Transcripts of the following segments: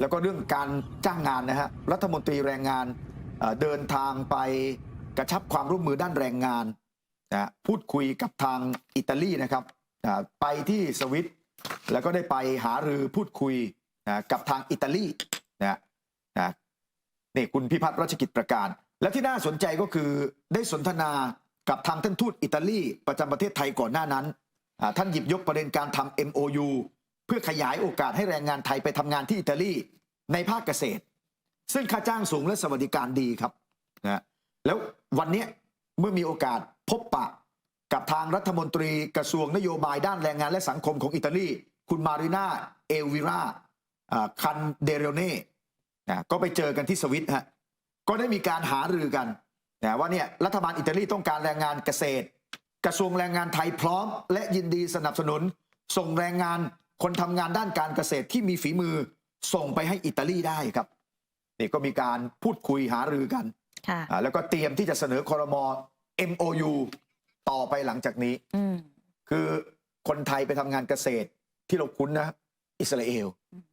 แล้วก็เรื่องการจ้างงานนะฮะรัฐมนตรีแรงงานเดินทางไปกระชับความร่วมมือด้านแรงงานนะฮะพูดคุยกับทางอิตาลีนะครับไปที่สวิตแล้วก็ได้ไปหารือพูดคุยนะกับทางอิตาลีนะนะนี่คุณพิพัฒน์รัชกิจประการ และที่น่าสนใจก็คือได้สนทนากับทางท่านทูตอิตาลีประจำประเทศไทยก่อนหน้านั้น ท่านหยิบยกประเด็นการทำ MOU เพื่อขยายโอกาสให้แรงงานไทยไปทำงานที่อิตาลีในภาคเกษตร ซึ่งค่าจ้างสูงและสวัสดิการดีครับนะแล้ววันนี้เมื่อมีโอกาสพบปะกับทางรัฐมนตรีกระทรวงนโยบายด้านแรงงานและสังคมของอิตาลี คุณมารินาเอลวิราอ่าคันเดเรเน่นะก็ไปเจอกันที่สวิตฮะก็ได้มีการหารือกันนะว่าเนี่ยรัฐบาลอิตาลีต้องการแรงงานเกษตร กระทรวงแรงงานไทยพร้อม และยินดีสนับสนุนส่งแรงงาน คนทำงานด้านการเกษตรที่มีฝีมือส่งไปให้อิตาลีได้ครับนี่ก็มีการพูดคุยหารือกันค่ะอ่าแล้วก็เตรียมที่จะเสนอคอรมอ MOU ต่อไปหลังจากนี้อืมคือคนไทยไปทำงานเกษตรที่เราคุ้นนะ อิสราเอล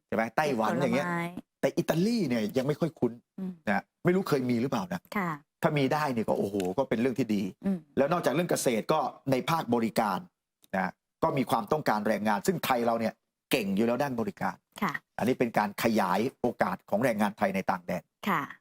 ใช่ไหมไต้หวันอย่างเงี้ยผลไม้แต่อิตาลีเนี่ยยังไม่ค่อยคุ้นอืมนะไม่รู้เคยมีหรือเปล่านะค่ะถ้ามีได้เนี่ยก็โอ้โห ก็เป็นเรื่องที่ดีอืมแล้วนอกจากเรื่องเกษตรก็ในภาคบริการนะ ก็มีความต้องการแรงงาน ซึ่งไทยเราเนี่ยเก่งอยู่แล้วด้านบริการ ค่ะ อันนี้เป็นการขยายโอกาสของแรงงานไทยในต่างแดนค่ะ